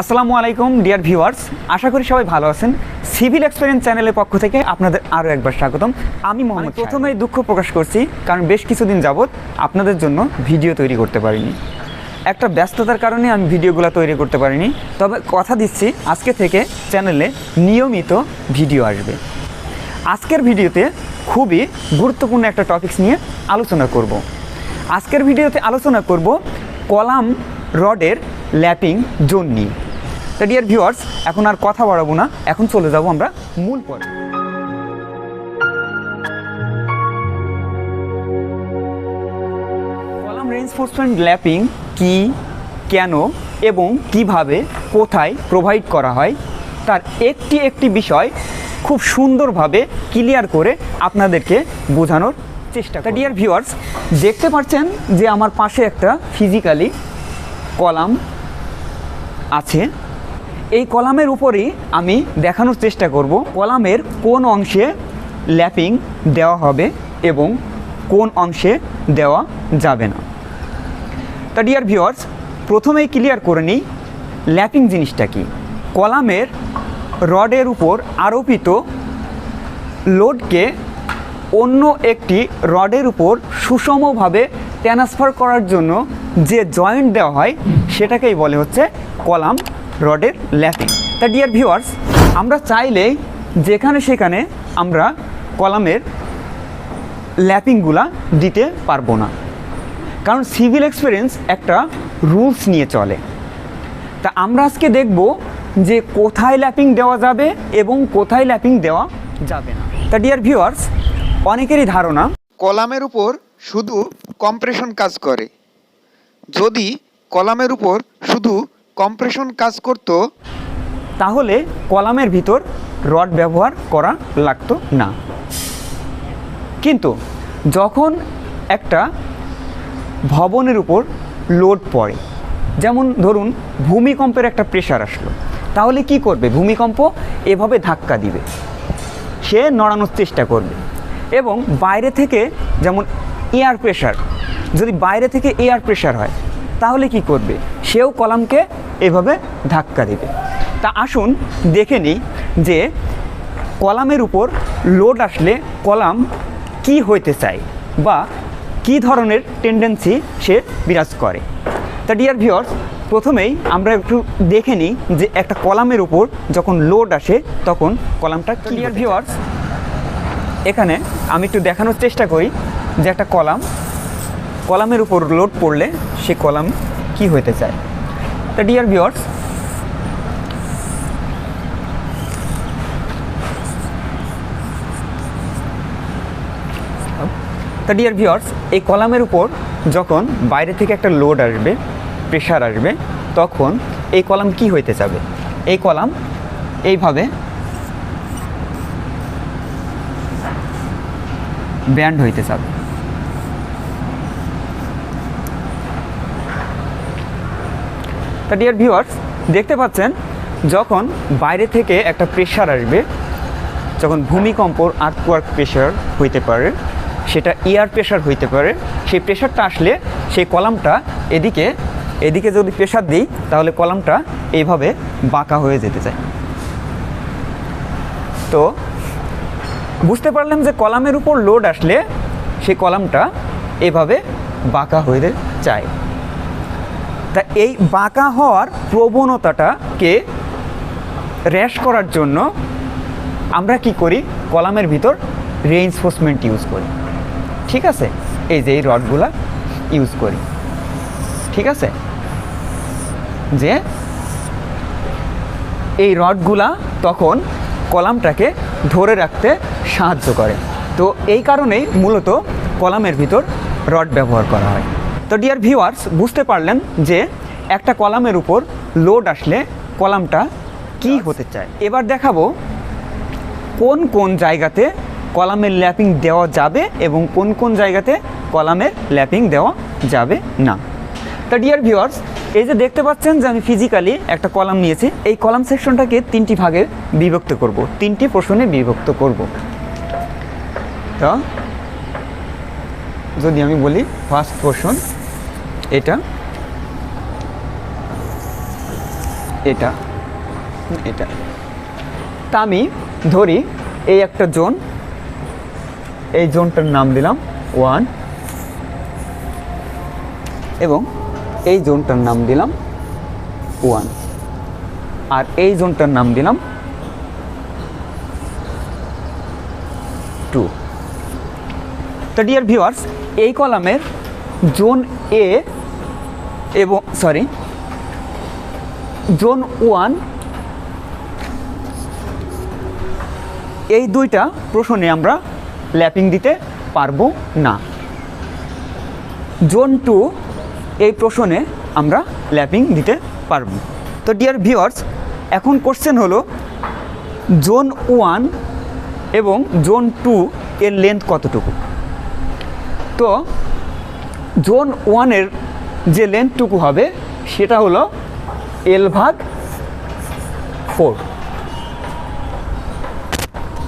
আসসালামু আলাইকুম dear viewers. আশা করি সবাই ভালো আছেন। সিভিল এক্সপিরিয়েন্স চ্যানেলের পক্ষ থেকে আপনাদের আরও একবার স্বাগতম। আমি মোহাম্মদ প্রথমেই দুঃখ প্রকাশ করছি কারণ বেশ কিছুদিন যাবৎ আপনাদের জন্য ভিডিও তৈরি করতে পারিনি। একটা ব্যস্ততার কারণে আমি ভিডিওগুলো তৈরি করতে পারিনি। তবে কথা দিচ্ছি আজকে থেকে চ্যানেলে নিয়মিত ভিডিও আসবে। আজকের ভিডিওতে খুবই গুরুত্বপূর্ণ একটা টপিকস নিয়ে আলোচনা করব। আজকের ভিডিওতে আলোচনা করব কলাম রডের ল্যাপিং জোন নিয়ে। তা ডিয়ার ভিউয়ার্স এখন আর কথা বাড়াবো না। এখন চলে যাব আমরা মূল পর্বে। কলাম রেইনফোর্সমেন্ট ল্যাপিং কি, কেন এবং কীভাবে, কোথায় প্রোভাইড করা হয়, তার একটি একটি বিষয় খুব সুন্দরভাবে ক্লিয়ার করে আপনাদেরকে বোঝানোর চেষ্টা তা ডিয়ার ভিউয়ার্স দেখতে পাচ্ছেন যে আমার পাশে একটা ফিজিক্যালি কলাম আছে। এই কলামের উপরেই আমি দেখানোর চেষ্টা করব কলামের কোন অংশে ল্যাপিং দেওয়া হবে এবং কোন অংশে দেওয়া যাবে না। তা ডিয়ার ভিউয়ার্স প্রথমেই ক্লিয়ার করে নিই ল্যাপিং জিনিসটা কি। কলামের রডের উপর আরোপিত লোডকে অন্য একটি রডের উপর সুষমভাবে ট্রান্সফার করার জন্য যে জয়েন্ট দেওয়া হয় সেটাকেই বলে হচ্ছে কলাম রডের ল্যাপিং। তা ডিয়ার ভিউয়ার্স আমরা চাইলেই যেখানে সেখানে আমরা কলামের ল্যাপিংগুলা দিতে পারব না। কারণ সিভিল এক্সপিরিয়েন্স একটা রুলস নিয়ে চলে। তা আমরা আজকে দেখব যে কোথায় ল্যাপিং দেওয়া যাবে এবং কোথায় ল্যাপিং দেওয়া যাবে না। তা ডিয়ার ভিউয়ার্স অনেকেরই ধারণা, কলামের উপর শুধু কম্প্রেশন কাজ করে। যদি কলামের উপর শুধু কম্প্রেশন কাজ করত, তাহলে কলামের ভিতর রড ব্যবহার করা লাগতো না। কিন্তু যখন একটা ভবনের উপর লোড পড়ে, যেমন ধরুন ভূমিকম্পের একটা প্রেশার আসলো, তাহলে কি করবে? ভূমিকম্প এভাবে ধাক্কা দিবে। সে নড়ানোর চেষ্টা করবে। এবং বাইরে থেকে যেমন এয়ার প্রেশার যদি বাইরে থেকে এয়ার প্রেশার হয়, তাহলে কি করবে? সেও কলামকে এভাবে ধাক্কা দেবে। তা আসুন দেখে নিই যে কলামের উপর লোড আসলে কলাম কি হইতে চায় বা কি ধরনের টেন্ডেন্সি সে বিরাজ করে। তা ডিয়ার ভিওর্স প্রথমেই আমরা একটু দেখে নিই যে একটা কলামের উপর যখন লোড আসে তখন কলামটা ক্লিয়ার ভিওয়ার্স এখানে আমি একটু দেখানোর চেষ্টা করি যে একটা কলাম কলামের উপর লোড পড়লে সে কলাম কি হতে চায়? তা ডিয়ার ভিওর্স তা ডিয়ার ভিওর্স এই কলামের উপর যখন বাইরে থেকে একটা লোড আসবে প্রেশার আসবে, তখন এই কলাম কি হইতে যাবে? এই কলাম এইভাবে ব্যান্ড হইতে যাবে। তা ডিয়ার ভিউয়ার্স দেখতে পাচ্ছেন, যখন বাইরে থেকে একটা প্রেশার আসবে, যখন ভূমিকম্পর আর্থওয়ার্ক প্রেশার হইতে পারে, সেটা এয়ার প্রেশার হইতে পারে, সেই প্রেশারটা আসলে সেই কলামটা এদিকে এদিকে যদি প্রেশার দিই, তাহলে কলামটা এইভাবে বাঁকা হয়ে যেতে চায়। তো, বুঝতে পারলাম যে কলামের উপর লোড আসলে সেই কলামটা এভাবে বাঁকা হয়ে চায়। তা এই বাঁকা হওয়ার প্রবণতাটাকে র্যাশ করার জন্য আমরা কি করি? কলামের ভিতর রেইনফোর্সমেন্ট ইউজ করি। ঠিক আছে? এই যে এই রডগুলা ইউজ করি। ঠিক আছে? যে এই রডগুলা তখন কলামটাকে ধরে রাখতে সাহায্য করে। তো এই কারণেই মূলত কলামের ভিতর রড ব্যবহার করা হয়। তো ডিয়ার ভিউয়ার্স বুঝতে পারলেন যে একটা কলামের উপর লোড আসলে কলামটা কি হতে চায়। এবার দেখাবো কোন কোন জায়গাতে কলামের ল্যাপিং দেওয়া যাবে এবং কোন কোন জায়গাতে কলামের ল্যাপিং দেওয়া যাবে না। তা ডিয়ার ভিউয়ার্স এই যে দেখতে পাচ্ছেন যে আমি ফিজিক্যালি একটা কলাম নিয়েছি এই কলাম সেকশনটাকে তিনটি ভাগে বিভক্ত করব তিনটি পোর্শনে বিভক্ত করব। তা যদি আমি বলি ফার্স্ট পোর্শন এটা এটা এটা। তা আমি ধরি এই একটা জোন, এই জোনটার নাম দিলাম ওয়ান, এবং এই জোনটার নাম দিলাম ওয়ান। আর এই জোনটার নাম দিলাম টু। তো ডিয়ার ভিউয়ার্স এই কলামের জোন এ এবং সরি জোন ওয়ান এই দুইটা প্রশ্নে আমরা ল্যাপিং দিতে পারব না। জোন টু এই প্রশ্নে আমরা ল্যাপিং দিতে পারব। তো ডিয়ার ভিউয়ার্স এখন কোশ্চেন হলো জোন ওয়ান এবং জোন টু এর লেন্থ কতটুকু? তো জোন ওয়ানের যে লেন্থটুকু হবে, সেটা হলো এল ভাগ ফোর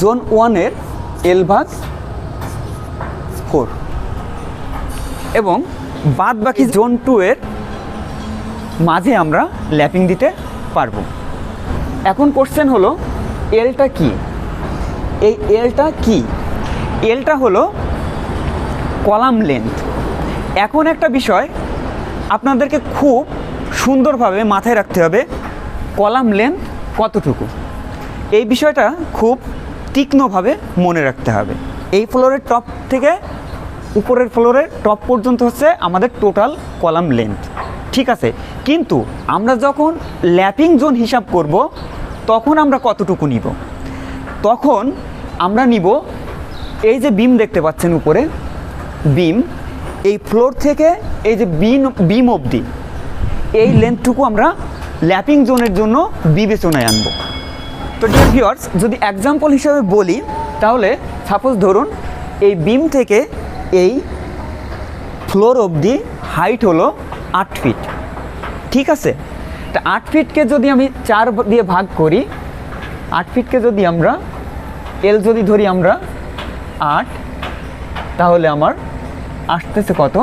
জোন ওয়ানের এল ভাগ ফোর এবং বাদ বাকি জোন টু এর মাঝে আমরা ল্যাপিং দিতে পারব। এখন কোশ্চেন হলো এলটা কি? এই এলটা কি? এলটা হলো কলাম লেন্থ এখন একটা বিষয় আপনাদেরকে খুব সুন্দরভাবে মাথায় রাখতে হবে কলাম লেন্থ কতটুকু? এই বিষয়টা খুব তীক্ষ্ণভাবে মনে রাখতে হবে। এই ফ্লোরের টপ থেকে উপরের ফ্লোরের টপ পর্যন্ত হচ্ছে আমাদের টোটাল কলাম লেন্থ। ঠিক আছে, কিন্তু আমরা যখন ল্যাপিং জোন হিসাব করব, তখন আমরা কতটুকু নিব? তখন আমরা নিব, এই যে বিম দেখতে পাচ্ছেন উপরে, বিম এই ফ্লোর থেকে এই যে বিম বিম অবধি, এই লেন্থটুকু আমরা ল্যাপিং জোনের জন্য বিবেচনায় আনব। তো ডিয়ার ভিউয়ার্স যদি এক্সাম্পল হিসাবে বলি, তাহলে সাপোজ ধরুন, এই বিম থেকে এই ফ্লোর অবধি হাইট হলো আট ফিট ঠিক আছে? তা আট ফিটকে যদি আমি চার দিয়ে ভাগ করি, আট ফিটকে যদি আমরা এল যদি ধরি আমরা আট, তাহলে আমার আসতেছে কত?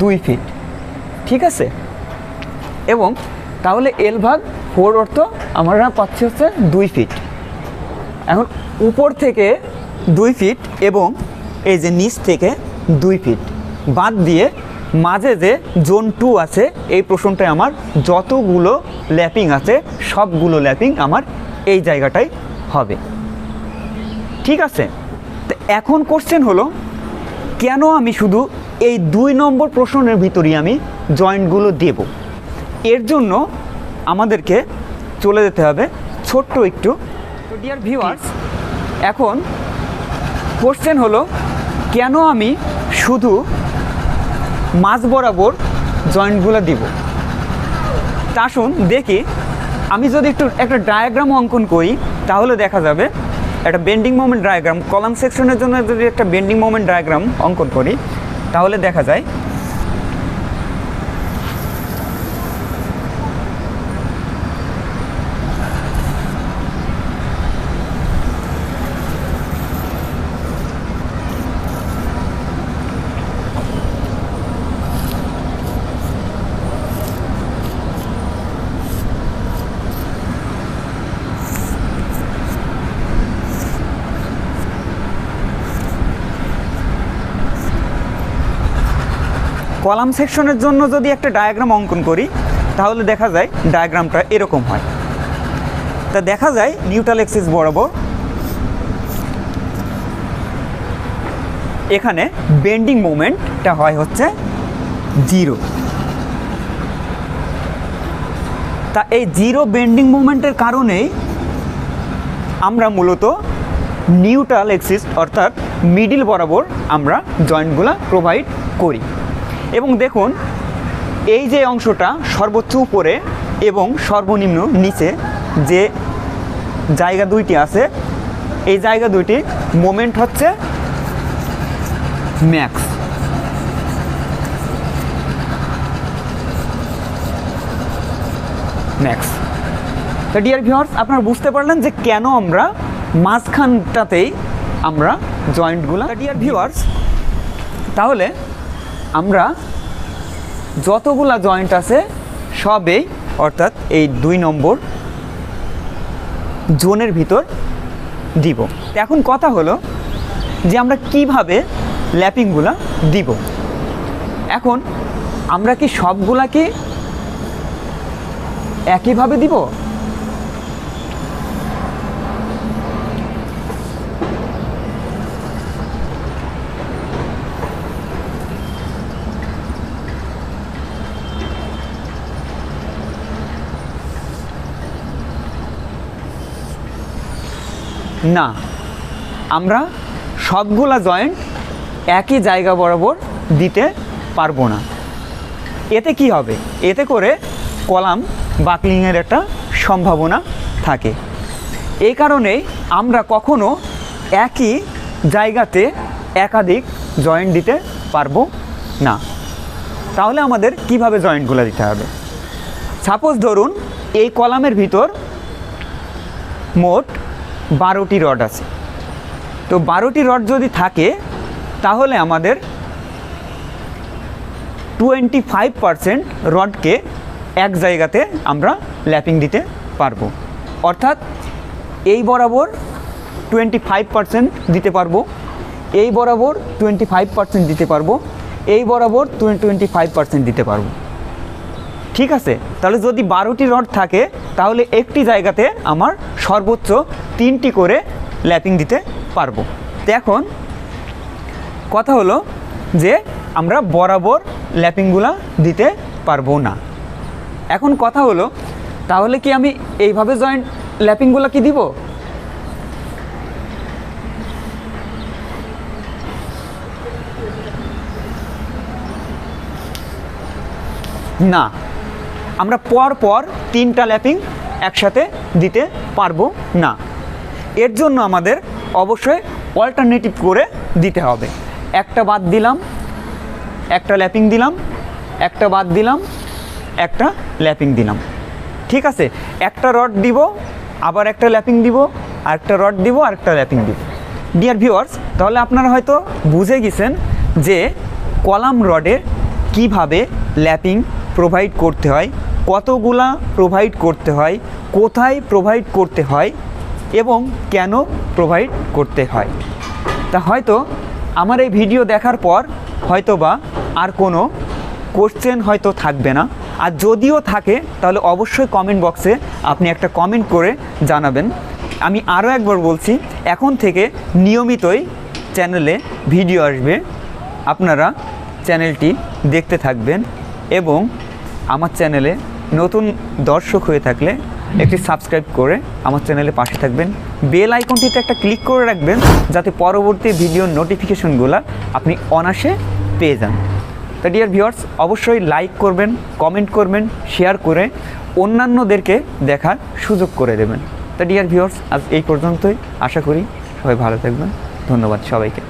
দুই ফিট ঠিক আছে? এবং তাহলে এল ভাগ ফোর অর্থ আমরা পাচ্ছি হচ্ছে দুই ফিট এখন উপর থেকে দুই ফিট এবং এই যে নিচ থেকে দুই ফিট বাদ দিয়ে মাঝে যে জোন টু আছে, এই প্রশ্নটায় আমার যতগুলো ল্যাপিং আছে, সবগুলো ল্যাপিং আমার এই জায়গাটাই হবে। ঠিক আছে? এখন কোশ্চেন হলো কেন আমি শুধু এই দুই নম্বর প্রশ্নের ভিতরেই আমি জয়েন্টগুলো দেব? এর জন্য আমাদেরকে চলে যেতে হবে ছোট্ট একটু তো ডিয়ার ভিউয়ার্স এখন কোশ্চেন হলো কেন আমি শুধু মাঝ বরাবর জয়েন্টগুলো দিব? তা আসুন দেখি। আমি যদি একটু একটা ডায়াগ্রাম অঙ্কন করি তাহলে দেখা যাবে একটা বেন্ডিং মোমেন্ট ডায়াগ্রাম কলাম সেকশনের জন্য যদি একটা বেন্ডিং মোমেন্ট ডায়াগ্রাম অঙ্কন করি, তাহলে দেখা যায় কলাম সেকশনের জন্য যদি একটা ডায়াগ্রাম অঙ্কন করি, তাহলে দেখা যায় ডায়াগ্রামটা এরকম হয়। তা দেখা যায় নিউট্রাল এক্সিস বরাবর এখানে বেন্ডিং মোমেন্টটা হয় হচ্ছে জিরো। তা এই জিরো বেন্ডিং মোমেন্টের কারণেই আমরা মূলত নিউট্রাল এক্সিস অর্থাৎ মিডিল বরাবর আমরা জয়েন্টগুলো প্রোভাইড করি। এবং দেখুন এই যে অংশটা সর্বোচ্চ উপরে এবং সর্বনিম্ন নিচে যে জায়গা দুইটি আছে এই জায়গা দুইটি মোমেন্ট হচ্ছে ম্যাক্স ম্যাক্স তো ডিয়ার ভিউয়ার্স আপনারা বুঝতে পারলেন যে কেন আমরা মাঝখানটাতেই আমরা জয়েন্টগুলো ডিয়ার ভিউয়ার্স তাহলে আমরা যতগুলা জয়েন্ট আছে, সবেই অর্থাৎ এই দুই নম্বর জোনের ভিতর দিব। এখন কথা হলো যে আমরা কীভাবে ল্যাপিংগুলা দিব। এখন আমরা কি সবগুলাকে একইভাবে দিব? না, আমরা সবগুলা জয়েন্ট একই জায়গা বরাবর দিতে পারব না। এতে কি হবে? এতে করে কলাম বাকলিংয়ের একটা সম্ভাবনা থাকে। এই কারণে আমরা কখনো একই জায়গাতে একাধিক জয়েন্ট দিতে পারব না। তাহলে আমাদের কীভাবে জয়েন্টগুলো দিতে হবে? সাপোজ ধরুন, এই কলামের ভিতর মোট বারোটি রড আছে। তো বারোটি রড যদি থাকে, তাহলে আমাদের টোয়েন্টি ফাইভ পারসেন্ট রডকে এক জায়গাতে আমরা ল্যাপিং দিতে পারব। অর্থাৎ এই বরাবর টোয়েন্টি ফাইভ পারসেন্ট দিতে পারব, এই বরাবর টোয়েন্টি ফাইভ পারসেন্ট দিতে পারব, এই বরাবর টোয়েন্টি ফাইভ পারসেন্ট দিতে পারব। ঠিক আছে? তাহলে যদি বারোটি রড থাকে, তাহলে একটি জায়গাতে আমার সর্বোচ্চ তিনটি করে ল্যাপিং দিতে পারব। তো এখন কথা হলো যে আমরা বরাবর ল্যাপিংগুলা দিতে পারব না। এখন কথা হলো, তাহলে কি আমি এইভাবে জয়েন্ট ল্যাপিংগুলো কি দিব? না। আমরা পর পর তিনটা ল্যাপিং একসাথে দিতে পারব না। এর জন্য আমাদের অবশ্যই অল্টারনেটিভ করে দিতে হবে। একটা বাদ দিলাম, একটা ল্যাপিং দিলাম, একটা বাদ দিলাম, একটা ল্যাপিং দিলাম। ঠিক আছে? একটা রড দিব, আবার একটা ল্যাপিং দিব আর একটা রড দিব আর একটা ল্যাপিং দিব। ডিয়ার ভিউয়ার্স তাহলে আপনারা হয়তো বুঝে গেছেন যে কলাম রডের কীভাবে ল্যাপিং প্রোভাইড করতে হয়, কতগুলা প্রোভাইড করতে হয়, কোথায় প্রোভাইড করতে হয় এবং কেন প্রোভাইড করতে হয়। তা হয়তো আমার এই ভিডিও দেখার পর হয়তো বা আর কোনো কোশ্চেন হয়তো থাকবে না। আর যদিও থাকে, তাহলে অবশ্যই কমেন্ট বক্সে আপনি একটা কমেন্ট করে জানাবেন। আমি আরও একবার বলছি, এখন থেকে নিয়মিতই চ্যানেলে ভিডিও আসবে। আপনারা চ্যানেলটি দেখতে থাকবেন এবং আমার চ্যানেলে নতুন দর্শক হয়ে থাকলে একটি সাবস্ক্রাইব করে আমার চ্যানেলে পাশে থাকবেন। বেল আইকনটিতে একটা ক্লিক করে রাখবেন, যাতে পরবর্তী ভিডিওর নোটিফিকেশনগুলো আপনি অনাসে পেয়ে যান। তা ডিয়ার ভিউয়ার্স অবশ্যই লাইক করবেন কমেন্ট করবেন শেয়ার করে অন্যান্যদেরকে দেখার সুযোগ করে দেবেন। তা ডিয়ার ভিউয়ার্স আজ এই পর্যন্তই। আশা করি সবাই ভালো থাকবেন। ধন্যবাদ সবাইকে।